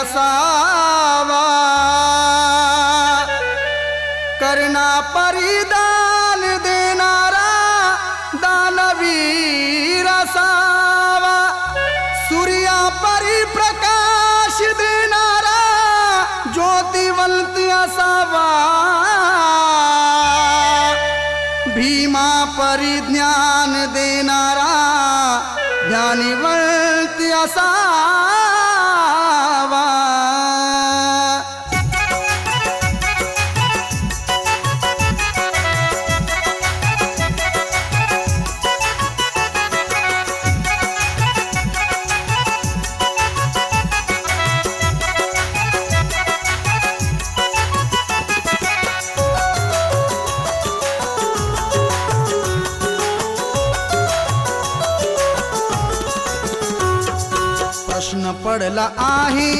बसावा। करना परिदान देनारा दानवी रसावा सूर्या परिप्रकाश देनारा ज्योतिवंत असावा। भीमा परिज्ञान देनारा ज्ञानीवंत असावा। पडला आहे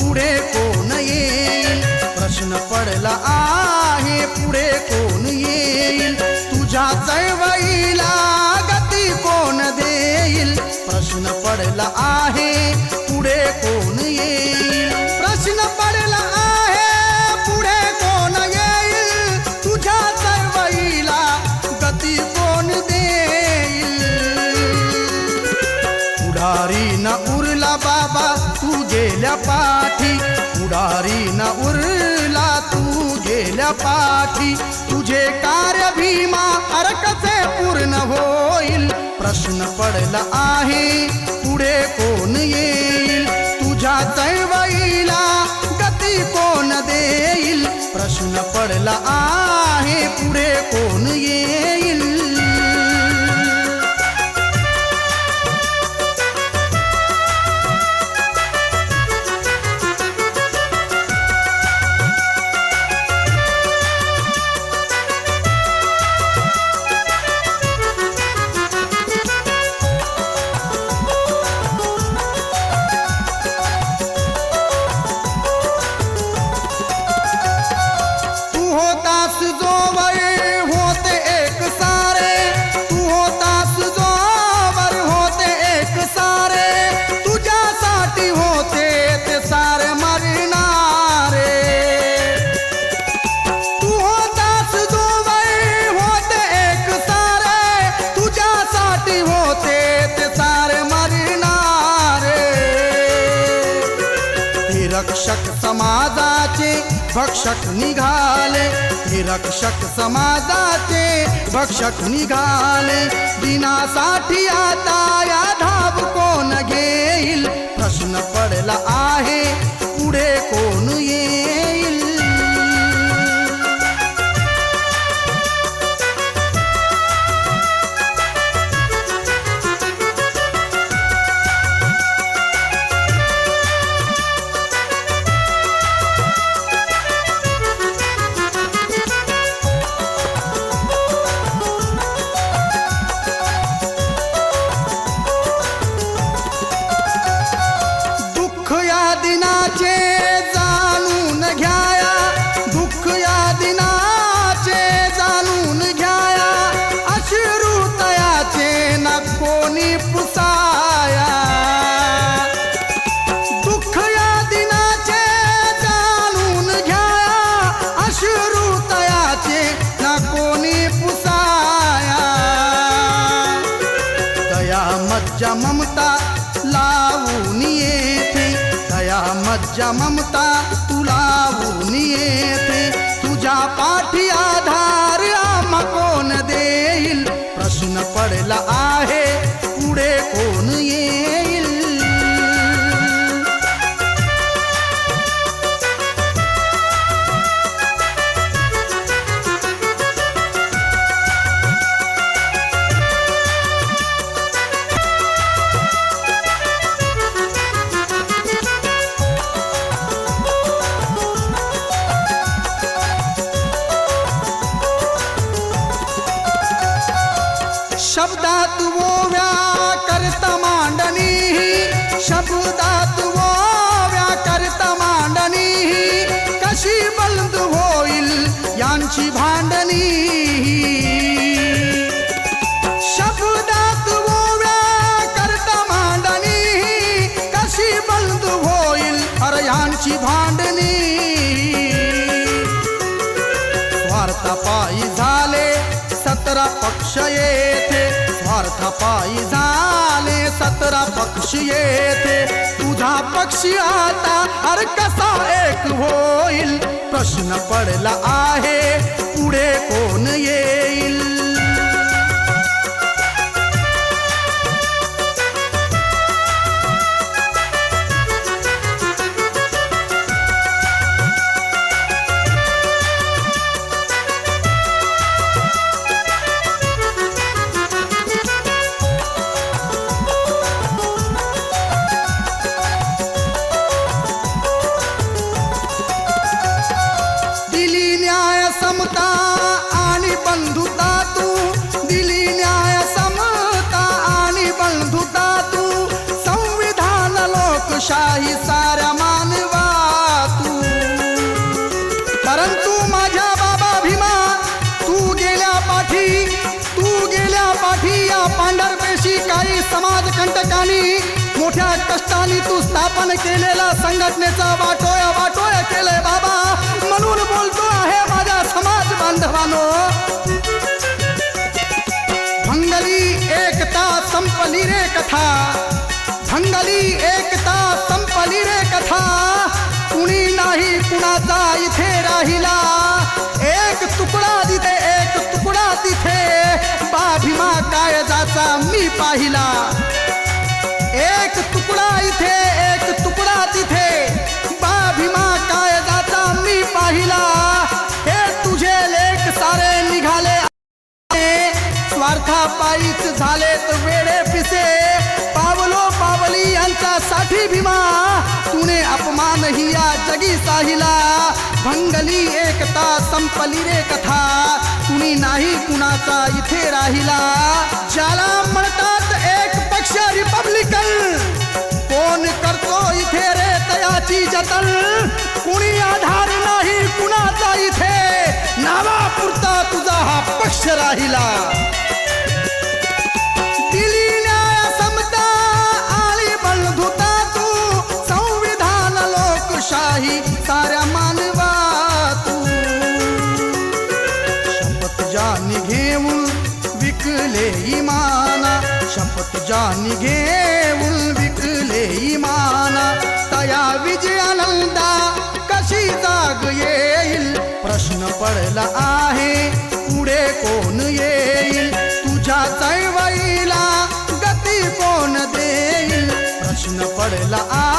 पुढे कोण येईल? प्रश्न पडला आहे पुढे कोण येईल? तुझ्या चळवळीला गती कोण देईल? प्रश्न पडला आहे पुढे कोण येईल? पाठी तुझे कार्य भीमा अरकसे पूर्ण होईल. प्रश्न पडला आहे पुढे कोण येईल? हे रक्षक समाजाचे भक्षक निघाले. हे रक्षक समाजाचे भक्षक निघाले. दिनासाठी आता या धाव कोण घेईल? प्रश्न पडला आहे. मज्जा ममता लावून येते. दया मज्जा ममता तू लावून येते. तुझ्या पाठी आधार आम्हा कोण देईल? प्रश्न पडला आ स्वार्थाची भांडणी. स्वार्थापायी झाले सतरा पक्ष येथे. स्वार्थापायी झाले सतरा पक्ष येथे. तुझा पक्षी आता अर कसा एक होईल? प्रश्न पडला आहे पुढे कोण ये समता आणि बंधुता तू. दिली न्याय समता आणि बंधुता तू. संविधान लोकशाही साऱ्या मानवा तू. परंतु माझ्या बाबा भीमा तू गेल्या पाठी तू गेल्या पाठी या पांढरपेशी काही समाज कंटकांनी मोठ्या कष्टाने तू स्थापन केलेला संघटनेचा वाटोया वाटोया केलंय बाबा. म्हणून बोलतो आहे समाज बांधवानो भंगली एकता संपली रे कथा भंगली एकता संपली रे कथा कुणी नाही कुणाचा इथे राहिला एक तुकडा तिथे एक तुकडा तिथे बाभिमा भीमा कायदाचा मी पाहिला. एक तुकडा इथे एक तुकडा तिथे बाभिमा भीमा जाता मी पाहिला. स्वार्था पायीच झालेत वेडे पिसे. पावलो पावली यांचा साठी भीमा. तुने अपमान ही या जगी साहिला. भंगली एकता संपली रे कथा. कुणी नाही कुणाचा इथे राहिला. ज्याला म्हणतात एक पक्ष रिपब्लिकन. कोण करतो इथे रे तयाची जतन? कुणी आधार नाही कुणाचा इथे? नावापुरता तुझा हा पक्ष राहिला. नाही साऱ्या मानवा तू शपथ जानी घेऊन विकले इमाना. शपथ जानी घेऊन विकले इमाना. तया विजयानंदा कशी जाग येईल? प्रश्न पडला आहे पुढे कोण येईल? तुझ्या चळवळीला गती कोण देईल? प्रश्न पडला आहे